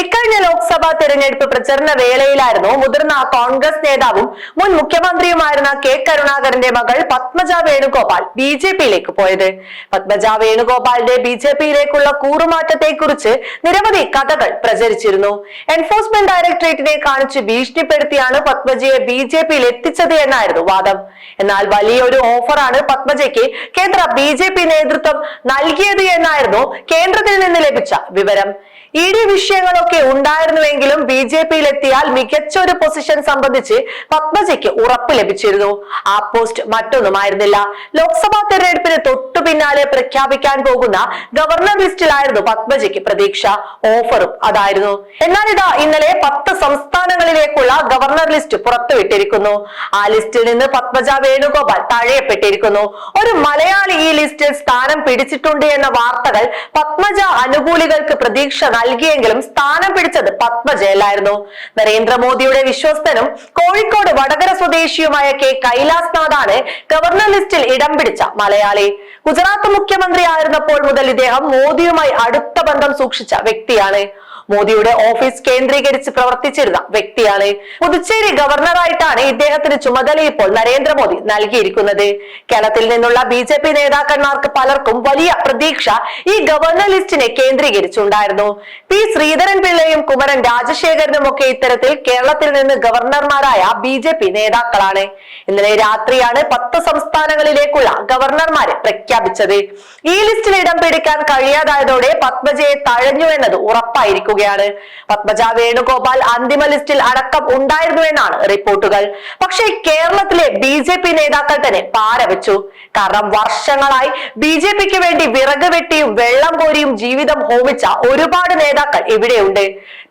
ഇക്കഴിഞ്ഞ ലോക്സഭാ തെരഞ്ഞെടുപ്പ് പ്രചരണ വേളയിലായിരുന്നു മുതിർന്ന കോൺഗ്രസ് നേതാവും മുൻ മുഖ്യമന്ത്രിയുമായിരുന്ന കെ കരുണാകരന്റെ മകൾ പത്മജ വേണുഗോപാൽ ബി ജെ പിയിലേക്ക് പോയത്. പത്മജ വേണുഗോപാലിന്റെ ബി ജെ പിയിലേക്കുള്ള കൂറുമാറ്റത്തെ കുറിച്ച് നിരവധി കഥകൾ പ്രചരിച്ചിരുന്നു. എൻഫോഴ്സ്മെന്റ് ഡയറക്ടറേറ്റിനെ കാണിച്ച് ഭീഷണിപ്പെടുത്തിയാണ് പത്മജയെ ബി ജെ പിയിൽ എത്തിച്ചത് എന്നായിരുന്നു വാദം. എന്നാൽ വലിയൊരു ഓഫറാണ് പത്മജയ്ക്ക് കേന്ദ്ര ബി ജെ പി നേതൃത്വം നൽകിയത് എന്നായിരുന്നു കേന്ദ്രത്തിൽ നിന്ന് ലഭിച്ച വിവരം. ഇ ഡി വിഷയങ്ങളൊക്കെ ഉണ്ടായിരുന്നുവെങ്കിലും ബി ജെ പിയിൽ എത്തിയാൽ മികച്ച ഒരു പൊസിഷൻ സംബന്ധിച്ച് പത്മജയ്ക്ക് ഉറപ്പ് ലഭിച്ചിരുന്നു. ആ പോസ്റ്റ് മറ്റൊന്നുമായിരുന്നില്ല. ലോക്സഭാ തെരഞ്ഞെടുപ്പിന് തൊട്ടു പിന്നാലെ പ്രഖ്യാപിക്കാൻ പോകുന്ന ഗവർണർ ലിസ്റ്റിലായിരുന്നു പത്മജയ്ക്ക് പ്രതീക്ഷ. ഓഫറും അതായിരുന്നു. എന്നാൽ ഇതാ ഇന്നലെ പത്ത് സംസ്ഥാനങ്ങളിലേക്കുള്ള ഗവർണർ ലിസ്റ്റ് പുറത്തുവിട്ടിരിക്കുന്നു. ആ ലിസ്റ്റിൽ നിന്ന് പത്മജ വേണുഗോപാൽ തഴയപ്പെട്ടിരിക്കുന്നു ഒരു മലയാളി ഈ ലിസ്റ്റിൽ സ്ഥാനം പിടിച്ചിട്ടുണ്ട് എന്ന വാർത്തകൾ പത്മജ അനുകൂലികൾക്ക് പ്രതീക്ഷ നൽകിയെങ്കിലും സ്ഥാനം പിടിച്ചത് പത്മജയല്ലായിരുന്നു. നരേന്ദ്രമോദിയുടെ വിശ്വസ്തനും കോഴിക്കോട് വടകര സ്വദേശിയുമായ കെ കൈലാസ് നാഥാണ് ഗവർണർ ലിസ്റ്റിൽ ഇടം പിടിച്ച മലയാളി. ഗുജറാത്ത് മുഖ്യമന്ത്രി ആയിരുന്നപ്പോൾ മുതൽ ഇദ്ദേഹം മോദിയുമായി അടുത്ത ബന്ധം സൂക്ഷിച്ച വ്യക്തിയാണ്. മോദിയുടെ ഓഫീസ് കേന്ദ്രീകരിച്ച് പ്രവർത്തിച്ചിരുന്ന വ്യക്തിയാണ്. പുതുച്ചേരി ഗവർണറായിട്ടാണ് ഇദ്ദേഹത്തിന് ചുമതല ഇപ്പോൾ നരേന്ദ്രമോദി നൽകിയിരിക്കുന്നത്. കേരളത്തിൽ നിന്നുള്ള ബി ജെ പി നേതാക്കന്മാർക്ക് പലർക്കും വലിയ പ്രതീക്ഷ ഈ ഗവർണർ ലിസ്റ്റിനെ കേന്ദ്രീകരിച്ചുണ്ടായിരുന്നു. പി ശ്രീധരൻ പിള്ളയും കുമരൻ രാജശേഖരനും ഒക്കെ ഇത്തരത്തിൽ കേരളത്തിൽ നിന്ന് ഗവർണർമാരായ ബി ജെ പി നേതാക്കളാണ്. ഇന്നലെ രാത്രിയാണ് പത്ത് സംസ്ഥാനങ്ങളിലേക്കുള്ള ഗവർണർമാരെ പ്രഖ്യാപിച്ചത്. ഈ ലിസ്റ്റിൽ ഇടം പിടിക്കാൻ കഴിയാതായതോടെ പത്മജയെ തഴഞ്ഞു എന്നത് ഉറപ്പായിരിക്കുകയാണ് പത്മജ വേണുഗോപാൽ അന്തിമ ലിസ്റ്റിൽ അടക്കം ഉണ്ടായിരുന്നു എന്നാണ് റിപ്പോർട്ടുകൾ. പക്ഷേ കേരളത്തിലെ ബി ജെ പി നേതാക്കൾ തന്നെ പാരവെച്ചു കാരണം വർഷങ്ങളായി ബി ജെ പിക്ക് വേണ്ടി വിറക് വെട്ടിയും വെള്ളം കോരിയും ജീവിതം ഹോമിച്ച ഒരുപാട് നേതാക്കൾ ഇവിടെയുണ്ട്.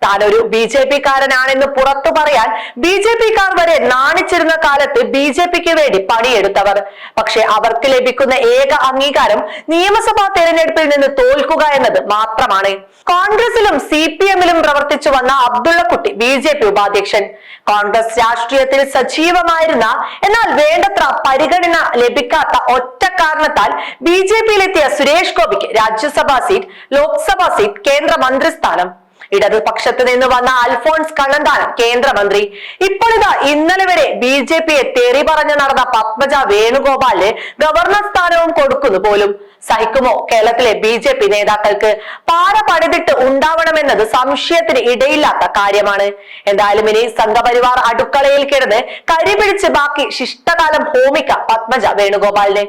താനൊരു ബി ജെ പി കാരനാണെന്ന് പുറത്തു പറയാൻ ബി ജെ പിക്കാർ വരെ നാണിച്ചിരുന്ന കാലത്ത് ബി ജെ പിക്ക് വേണ്ടി പണിയെടുത്തവർ. പക്ഷെ അവർക്ക് ലഭിക്കുന്ന ഏക അംഗീകാരം നിയമസഭാ തെരഞ്ഞെടുപ്പിൽ നിന്ന് തോൽക്കുക എന്നത് മാത്രമാണ്. കോൺഗ്രസിലും സി പി എമ്മിലും പ്രവർത്തിച്ചു വന്ന അബ്ദുള്ളക്കുട്ടി ബി ജെ പി ഉപാധ്യക്ഷൻ. കോൺഗ്രസ് രാഷ്ട്രീയത്തിൽ സജീവമായിരുന്ന എന്നാൽ വേണ്ടത്ര പരിഗണന ലഭിക്കാത്ത ഒറ്റ കാരണത്താൽ ബി ജെ പിയിലെത്തിയ സുരേഷ് ഗോപിക്ക് രാജ്യസഭാ സീറ്റ് ലോക്സഭാ സീറ്റ് കേന്ദ്ര മന്ത്രിസ്ഥാനം ഇടതുപക്ഷത്ത് നിന്ന് വന്ന അൽഫോൺസ് കണ്ണന്താനം കേന്ദ്രമന്ത്രി. ഇപ്പോഴിതാ ഇന്നലെ വരെ ബി ജെ പിയെ തെറി പറഞ്ഞു നടന്ന പത്മജ വേണുഗോപാലിന് ഗവർണർ സ്ഥാനവും കൊടുക്കുന്നു പോലും. സഹിക്കുമോ കേരളത്തിലെ ബി ജെ പി നേതാക്കൾക്ക്? പാറ പണിതിട്ട് ഉണ്ടാവണമെന്നത് സംശയത്തിന് ഇടയില്ലാത്ത കാര്യമാണ്. എന്തായാലും ഇനി സംഘപരിവാർ അടുക്കളയിൽ കിടന്ന് കരിപിടിച്ച് ബാക്കി ശിഷ്ടകാലം ഹോമിക്ക പത്മജ വേണുഗോപാലിനെ.